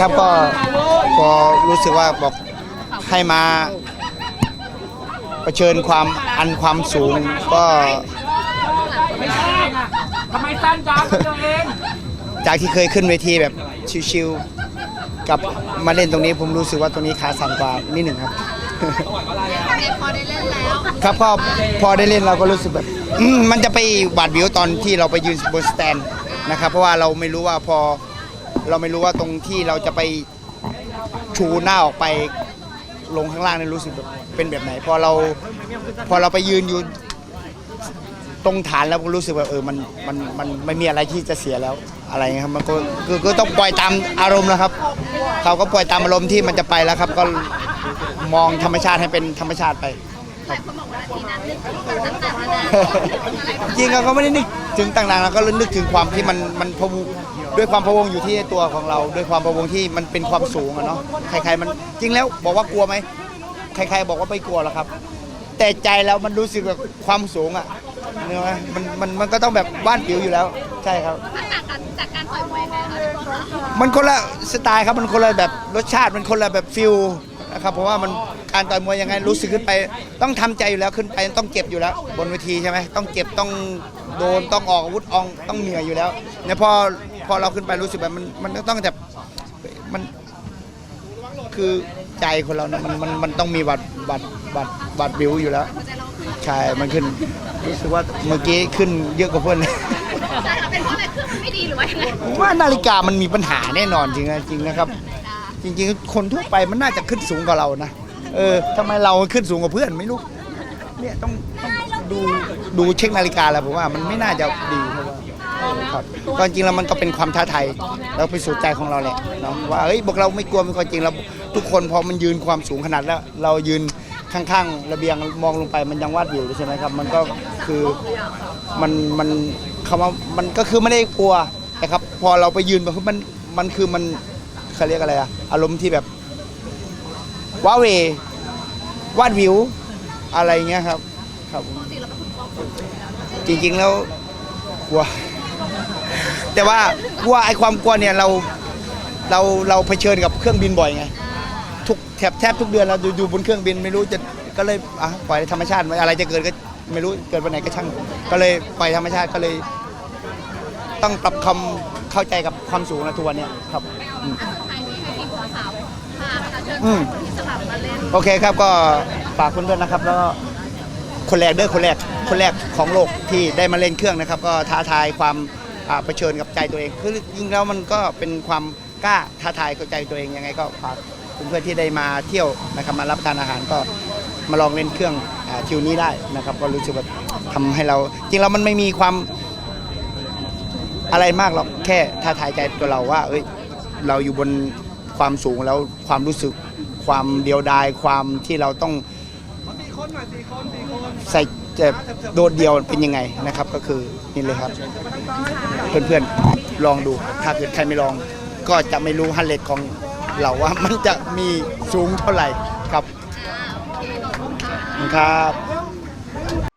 ครับก็พอรู้สึกว่าบอกให้มาเผชิญความอันความสูงก็ทำไมสั้นจังตัวเองจากที่เคยขึ้นเวทีแบบชิวๆกับมาเล่นตรงนี้ผมรู้สึกว่าตรงนี้ขาสั่นกว่านิดหนึ่งครับพอได้เล่นแล้วครับก็พอได้เล่นเราก็รู้สึกแบบอืมมันจะไปบาดวิวตอนที่เราไปยืนบนสแตนนะครับเพราะว่าเราไม่รู้ว่าพอ เราไม่รู้ว่าตรงที่เราจะไปชูหน้าออกไปลงข้างล่างนี่รู้สึกแบบเป็นแบบไหน พอเราพอเราไปยืนอยู่ตรงฐานแล้วก็รู้สึกว่าเออมันมันมันไม่มีอะไรที่จะเสียแล้วอะไรเงี้ยครับมันก็คือก็ต้องปล่อยตามอารมณ์แล้วครับเขาก็ปล่อยตามอารมณ์ที่มันจะไปแล้วครับ ก็มองธรรมชาติให้เป็นธรรมชาติไป หลายคนบอกว่านาทีนั้นนึกถึงต่างๆนานาจริงๆเขาก็ไม่ได้นึกถึงต่างๆเราก็นึกถึงความที่มันมันพะวงด้วยความพะวงอยู่ที่ตัวของเรา ด้วยความพะวงที่มันเป็นความสูงอะเนาะใครๆมันจริงแล้วบอกว่ากลัวไหมใครๆบอกว่าไม่กลัวหรอกครับ แต่ใจแล้วมันรู้สึกแบบความสูงอะเนกอะมันมันมันก็ต้องแบบบ้านผิวอยู่แล้ว ใช่ครับ มันต่างกันจากการต่อยมวยยังไงคะพี่บอลคะมันคนละสไตล์ครับ มันคนละแบบรสชาติ มันคนละแบบฟิลนะครับ เพราะว่ามัน การต่อยมวยยังไงรู้สึกขึ้นไป ต้องทำใจอยู่แล้วขึ้นไปต้องเก็บอยู่แล้ว บนเวทีใช่ไหมต้องเก็บต้องโดนต้องออกอาวุธอองต้องเหนื่อยอยู่แล้วเนี่ยพอพอเราขึ้นไปรู้สึกแบบมันมันก็ต้องแบบมันคือใจคนเรานะมันมันมันต้องมีบัตรบัตรบัตรบัตรบิวอยู่แล้วหัวใจเราคือใช่มันขึ้นรู้สึกว่าเมื่อกี้ขึ้นเยอะกว่าเพื่อนเลยใช่ค่ะเป็นเพราะอะไรเครื่องมันไม่ดีหรือว่ายังไงผมว่านาฬิกามันมีปัญหาแน่นอนจริงนะจริงนะครับ จริง ๆ คนทั่วไปมันน่าจะขึ้นสูงกว่าเรานะ เออทำไมเราขึ้นสูงกว่าเพื่อนไม่รู้เนี่ยต้องต้องดูดูเช็คนาฬิกาแล้วผมว่ามันไม่น่าจะดีเพราะว่าเออครับก็จริงๆแล้วมันก็เป็นความท้าทายแล้วไปสู่ใจของเราแหละเนาะว่าเฮ้ยบอกเราไม่กลัวเป็นความจริงเราทุกคนพอมันยืนความสูงขนาดแล้ว เรายืนข้างๆระเบียงมองลงไปมันยังวาดวิวเลยใช่ไหมครับ มันก็คือมันมันคำว่ามันก็คือไม่ได้กลัวนะครับ พอเราไปยืนแบบมันมันคือมันเขาเรียกอะไรอะอารมณ์ที่แบบว้าเหว วาดวิวอะไรเงี้ยครับ ครับผมจริงจริงๆแล้วกลัว แต่ว่ากลัวไอ้ความกลัวเนี่ยเราเราเราเผชิญกับเครื่องบินบ่อยไงทุกแทบแทบทุกเดือนเราอยู่บนเครื่องบินไม่รู้จะก็เลยอะปล่อยธรรมชาติอะไรจะเกิดก็ไม่รู้เกิดวันไหนก็ช่าง ก็เลยปล่อยธรรมชาติก็เลย ต้องปรับควาเข้าใจกับความสูงนะทุกวันเนี่ยครับอืมสุดท้ายนี้ให้พี่บัวขาวพาประชาชน อืมโอเคครับก็ฝากเพื่อนๆนะครับ แล้วก็คนแรกเด้อคนแรกคนแรกของโลกที่ได้มาเล่นเครื่องนะครับ ก็ท้าทายความอ่าเผชิญกับใจตัวเอง คือจริงๆแล้วมันก็เป็นความกล้าท้าทายกับใจตัวเองยังไงก็ฝากเพื่อนๆที่ได้มาเที่ยวนะครับมารับประทานอาหารก็มาลองเล่นเครื่องอาทิวนี้ได้นะครับ ก็รู้สึกว่าทำให้เรา จริงแล้วมันไม่มีความอะไรมากหรอกแค่ท้าทายใจตัวเราว่า เอ้ยเราอยู่บน ความสูงแล้วความรู้สึกความเดียวดายความที่เราต้องใส่จะโดดเดียวเป็นยังไงนะครับ ก็คือนี่เลยครับ เพื่อนๆลองดูถ้าเกิดใครไม่ลอง ก็จะไม่รู้ฮันเลตของเราว่ามันจะมีสูงเท่าไหร่ครับขอบคุณครับ